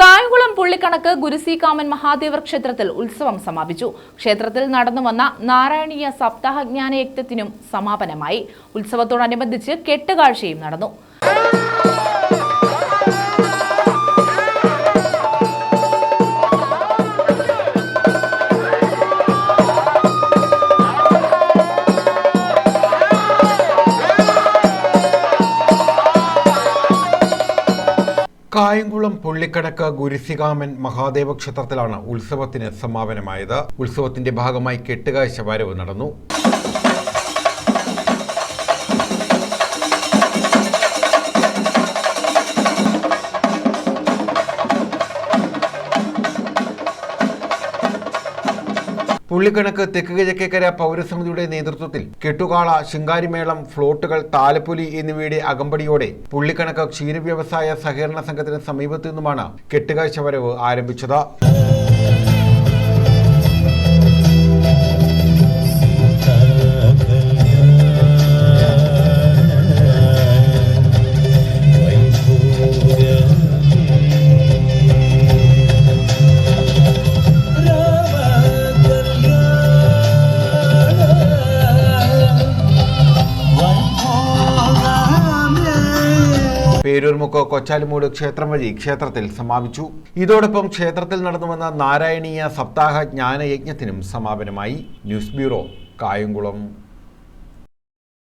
കായംകുളം പുള്ളിക്കണക്ക് ഗുരുസീകാമൻ മഹാദേവർ ക്ഷേത്രത്തിൽ ഉത്സവം സമാപിച്ചു. ക്ഷേത്രത്തിൽ നടന്നുവന്ന നാരായണീയ സപ്താഹജ്ഞാന യജ്ഞത്തിനും സമാപനമായി. ഉത്സവത്തോടനുബന്ധിച്ച് കെട്ടുകാഴ്ചയും നടന്നു. കായംകുളം പുള്ളിക്കടക്ക് ഗുരുസികാമൻ മഹാദേവ ക്ഷേത്രത്തിലാണ് ഉത്സവത്തിന് സമാപനമായത്. ഉത്സവത്തിന്റെ ഭാഗമായി കെട്ടുകാഴ്ച വരവ് നടന്നു. പുള്ളിക്കണക്ക് തെക്ക് കിഴക്കേക്കര പൗരസമിതിയുടെ നേതൃത്വത്തിൽ കെട്ടുകാള ശിങ്കാരിമേളം ഫ്ലോട്ടുകൾ താലപ്പൊലി എന്നിവയുടെ അകമ്പടിയോടെ പുള്ളിക്കണക്ക് ക്ഷീരവ്യവസായ സഹകരണ സംഘത്തിന് സമീപത്തു നിന്നുമാണ് കെട്ടുകാഴ്ച വരവ് ആരംഭിച്ചത്. പേരൂർമുക്ക് കൊച്ചാലിമൂട് ക്ഷേത്രം വഴി ക്ഷേത്രത്തിൽ സമാപിച്ചു. ഇതോടൊപ്പം ക്ഷേത്രത്തിൽ നടന്നുവന്ന നാരായണീയ സപ്താഹ ജ്ഞാനയജ്ഞത്തിനും സമാപനമായി. News bureau Kayamkulam.